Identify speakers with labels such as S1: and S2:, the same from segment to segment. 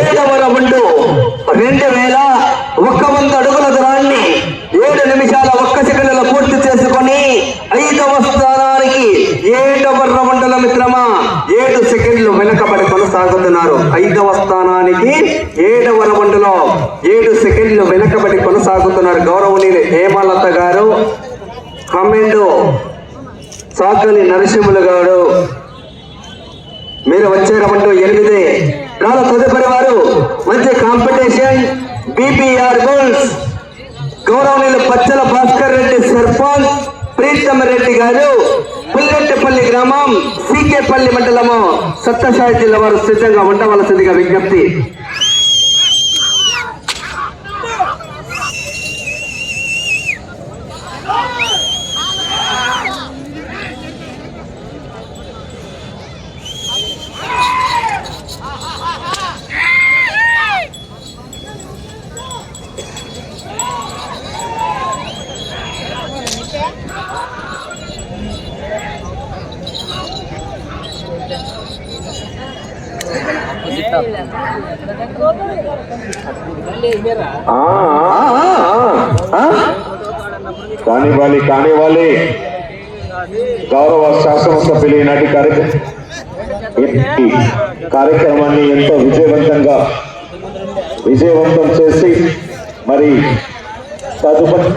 S1: ఏడవ రౌండ్ రెండు వేల ఒక్క వంద ఒక్క సెకండ్లో పూర్తి చేసుకొని ఐదవ స్థానానికి ఏడవర్ర మండల మిత్రమా ఏడు సెకండ్లు వెనకబడి కొనసాగుతున్నారు. ఐదవ స్థానానికి ఏడవ మండలం ఏడు సెకండ్లు వెనకబడి కొనసాగుతున్నారు గౌరవనీయులు హేమలత గారు కమెండు సాకలి నరసింహులు గారు. మీరు వచ్చేటప్పుడు ఎనిమిది. కాదు తదుపరి వారు మంచి కాంపిటీషన్ బీపీఆర్ గోల్స్. గౌరవనీయులు పచ్చల ప్రీతమ రెడ్డి గారు పుల్లెట్టపల్లి గ్రామం సీకేపల్లి మండలము సత్తసాయి జిల్లా వారు సిద్ధంగా ఉండవలసిందిగా విజ్ఞప్తి.
S2: కానివ్వాలి కానివ్వాలి. గౌరవ శాసనసభ్యులు ఈనాటి కార్యక్రమం కార్యక్రమాన్ని ఎంతో విజయవంతంగా విజయవంతం చేసి మరి తదుపరి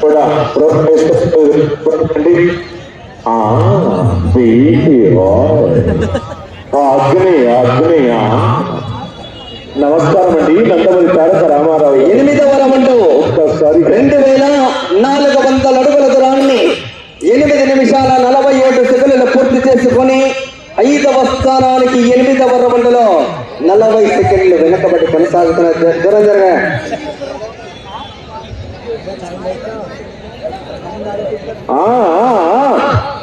S2: కూడా ప్రోత్సహిస్తుంది అగ్ని అగ్ని నమస్కారం అండి. నందమూరి తారక రామారావు ఎనిమిదవ
S1: రౌండ్.
S2: ఒక్కసారి రెండు
S1: వేల నాలుగు వందల అడుగుల దూరాన్ని ఎనిమిది నిమిషాల నలభై ఏడు సెకండ్లు పూర్తి చేసుకొని ఐదవ స్థానానికి ఎనిమిదవ రౌండ్లో నలభై సెకండ్లు వెనకబడి కొనసాగుతున్న దూరం జరగ.
S2: ఆ.